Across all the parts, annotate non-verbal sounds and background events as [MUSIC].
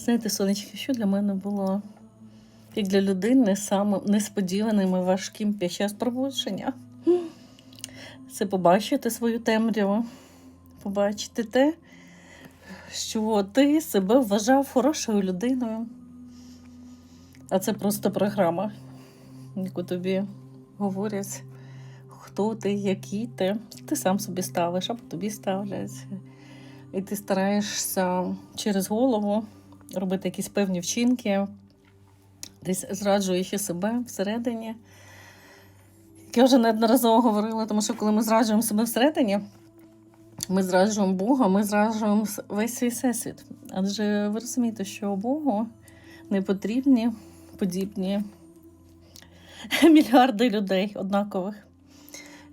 Знаєте, сонечки, що для мене було, як для людини, самим несподіваним і важким під час пробудження? Це побачити свою темряву, побачити те, що ти себе вважав хорошою людиною. А це просто програма, яку тобі говорять, хто ти, який ти. Ти сам собі ставиш, або тобі ставлять. І ти стараєшся через голову робити якісь певні вчинки, десь зраджуючи себе всередині. Як я вже неодноразово говорила, тому що коли ми зраджуємо себе всередині, ми зраджуємо Бога, ми зраджуємо весь свій всесвіт. Адже ви розумієте, що Богу не потрібні подібні [LAUGHS] мільярди людей однакових,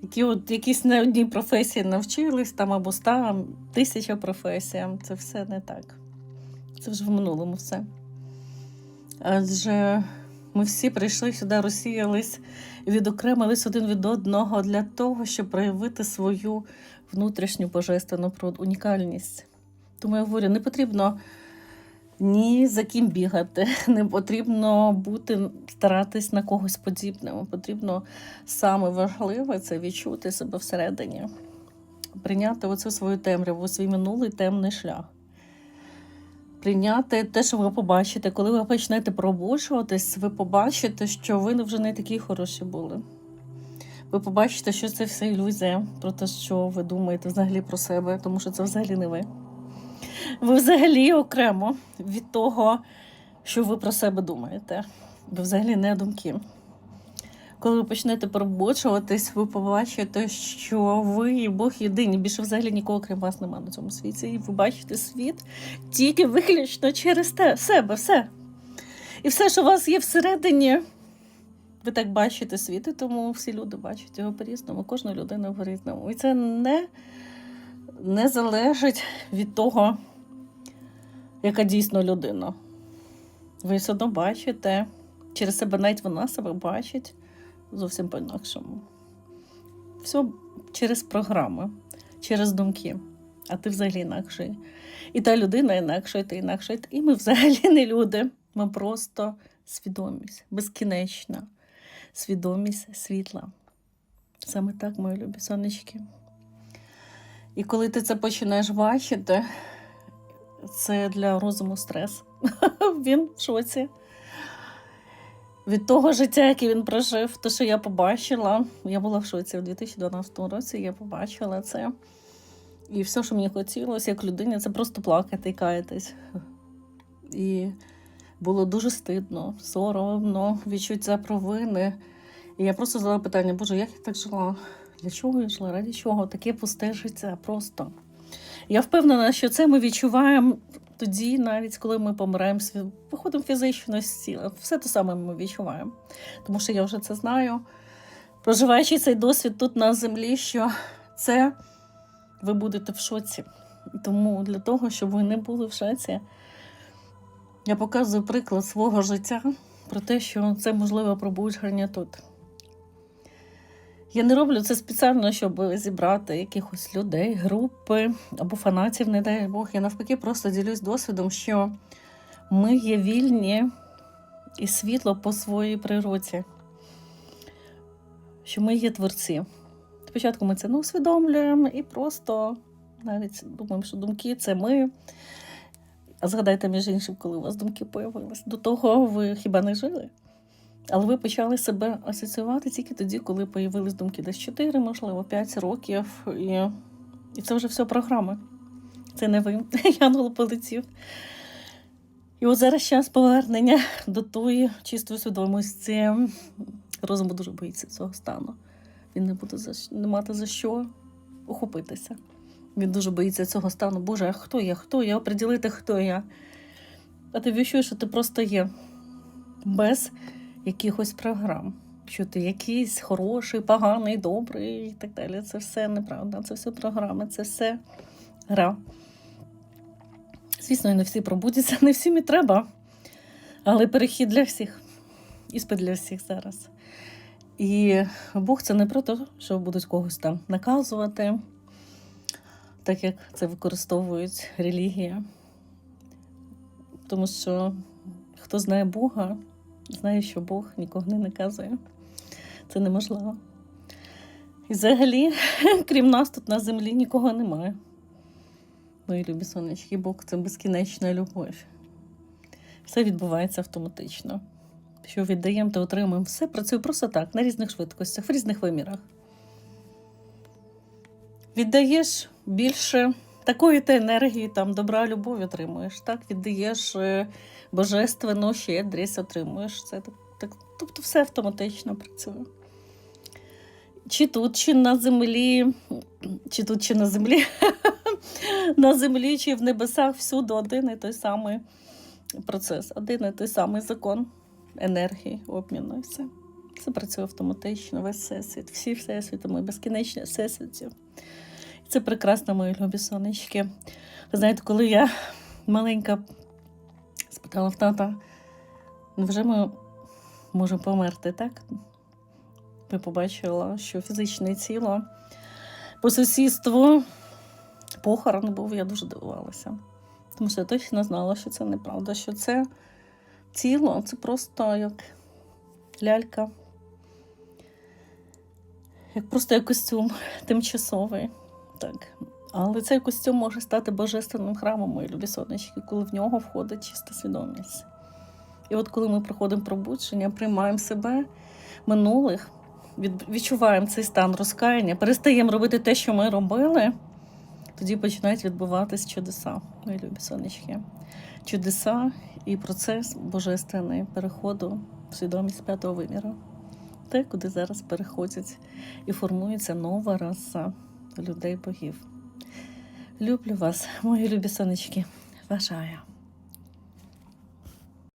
які от якісь на одній професії навчились, там або ста, тисяча професіям. Це все не так. Це вже в минулому все. Адже ми всі прийшли сюди, розсіялись і відокремились один від одного для того, щоб проявити свою внутрішню божественну унікальність. Тому я говорю, не потрібно ні за ким бігати, [LAUGHS] не потрібно бути, старатись на когось подібним. Потрібно саме важливе це відчути себе всередині, прийняти оцю свою темряву, свій минулий темний шлях. Прийняти те, що ви побачите, коли ви почнете пробуджуватись, ви побачите, що ви вже не такі хороші були. Ви побачите, що це все ілюзія про те, що ви думаєте взагалі про себе, тому що це взагалі не ви. Ви взагалі окремо від того, що ви про себе думаєте. Ви взагалі не думки. Коли ви почнете пробуджуватись, ви побачите, що ви і Бог єдині. Більше взагалі нікого крім вас немає на цьому світі. І ви бачите світ тільки виключно через те, себе, все. І все, що у вас є всередині, ви так бачите світ, і тому всі люди бачать його по-різному, кожна людина по-різному. І це не, не залежить від того, яка дійсно людина. Ви все одно бачите через себе, навіть вона себе бачить зовсім по-інакшому. Все через програми, через думки. А ти взагалі інакший. І та людина інакша, і ти інакша. І ми взагалі не люди. Ми просто свідомість, безкінечна свідомість світла. Саме так, мої любі сонечки. І коли ти це починаєш бачити, це для розуму стрес. [LAUGHS] Він в шоці. Від того життя, яке він прожив, те, що я побачила, я була в шоці в 2012 році, я побачила це. І все, що мені хотілося, як людині, це просто плакати і каятись. І було дуже стидно, соромно, відчуття провини. І я просто задала питання: Боже, як я так жила? Для чого я жила? Раді чого? Таке пусте життя просто. Я впевнена, що це ми відчуваємо тоді, навіть коли ми помираємо, виходимо фізично з тіла. Все те саме ми відчуваємо. Тому що я вже це знаю. Проживаючи цей досвід тут на землі, що це ви будете в шоці. Тому для того, щоб ви не були в шоці, я показую приклад свого життя про те, що це можливе пробудження тут. Я не роблю це спеціально, щоб зібрати якихось людей, групи або фанатів, не дай Бог. Я навпаки просто ділюсь досвідом, що ми є вільні і світло по своїй природі, що ми є творці. Спочатку ми це не усвідомлюємо і просто навіть думаємо, що думки це ми. А згадайте, між іншим, коли у вас думки появились. До того ви хіба не жили? Але ви почали себе асоціювати тільки тоді, коли появились думки десь 4, можливо, 5 років. І, і це вже все програма. Це не ви, [LAUGHS] Янгол полетів. І от зараз час повернення до тої чистої свідомості. Розум дуже боїться цього стану. Він не буде за, не мати за що ухопитися. Він дуже боїться цього стану. Боже, а хто я? Хто я? Оприділити, хто я. А ти відчуєш, що ти просто є без якихось програм. Що ти якийсь хороший, поганий, добрий і так далі. Це все неправда. Це все програми, це все гра. Звісно, не всі пробудяться, [LAUGHS] не всім і треба. Але перехід для всіх. Іспит для всіх зараз. І Бог це не про те, що будуть когось там наказувати, так як це використовують релігія. Тому що хто знає Бога, знає, що Бог нікого не наказує. Це неможливо. І взагалі, [LAUGHS] крім нас, тут на землі нікого немає. Мої любі сонечки, Бог це безкінечна любов. Все відбувається автоматично. Що віддаємо, то отримуємо. Все працює просто так, на різних швидкостях, в різних вимірах. Віддаєш більше такої ти енергії, там, добра, любов отримуєш. Так, віддаєш е, божественну щедрість, отримуєш це. Так, так, тобто все автоматично працює. Чи тут, чи на землі, чи тут, чи на землі, [LAUGHS] на землі, чи в небесах всюди один і той самий процес, один і той самий закон енергії, обміну і все. Все працює автоматично, весь всесвіт, всі всесвіти, ми безкінечні всесвіті. Це прекрасно, мої любі сонечки. Ви знаєте, коли я маленька спитала в тата, невже ми можемо померти, так? Я побачила, що фізичне тіло по сусідству похорон був, я дуже дивувалася. Тому що я точно знала, що це неправда, що це тіло це просто як лялька, як просто як костюм тимчасовий. Так. Але цей костюм може стати божественним храмом, мої любі сонечки, коли в нього входить чиста свідомість. І от коли ми проходимо пробудження, приймаємо себе минулих, відчуваємо цей стан розкаяння, перестаємо робити те, що ми робили, тоді починають відбуватись чудеса, мої любі сонечки. Чудеса і процес божественний переходу в свідомість п'ятого виміру. Те, куди зараз переходять і формується нова раса людей богів. Люблю вас, мої любі сонечки. Вважаю.